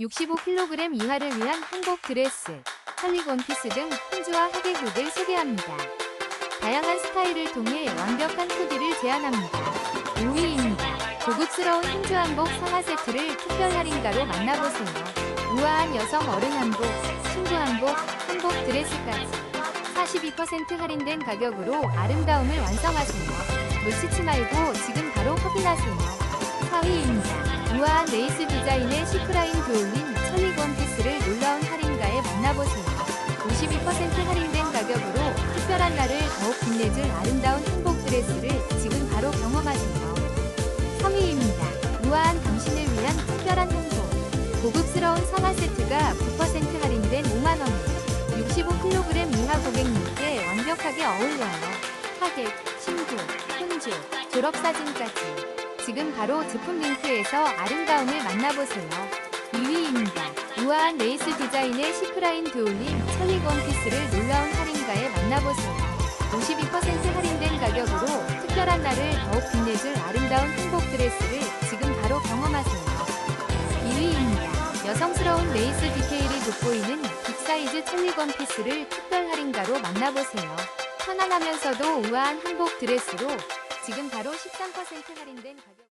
65kg 이하를 위한 한복 드레스, 컬리 원피스 등 훈주와 하객룩을 소개합니다. 다양한 스타일을 통해 완벽한 코디를 제안합니다. 5위입니다. 고급스러운 훈주 한복 상하 세트를 특별 할인가로 만나보세요. 우아한 여성 어른 한복, 신부 한복, 한복 드레스까지 42% 할인된 가격으로 아름다움을 완성하세요. 놓치지 말고 지금 바로 확인하세요. 4위입니다. 우아한 레이스 디자인의 시크라인 드올린 천릭 원피스를 놀라운 할인가에 만나보세요. 52% 할인된 가격으로 특별한 날을 더욱 빛내줄 아름다운 한복 드레스를 지금 바로 경험하세요. 3위입니다. 우아한 당신을 위한 특별한 한복. 고급스러운 상하 세트가 9% 할인된 5만원에 65kg 이하 고객님께 완벽하게 어울려요. 하객, 신부, 혼주, 졸업사진까지. 지금 바로 제품 링크에서 아름다움을 만나보세요. 2위입니다. 우아한 레이스 디자인의 시크라인 드올린 찰릭 원피스를 놀라운 할인가에 만나보세요. 52% 할인된 가격으로 특별한 날을 더욱 빛내줄 아름다운 한복 드레스를 지금 바로 경험하세요. 2위입니다. 여성스러운 레이스 디테일이 돋보이는 빅사이즈 찰릭 원피스를 특별 할인가로 만나보세요. 편안하면서도 우아한 한복 드레스로 지금 바로 13% 할인된 가격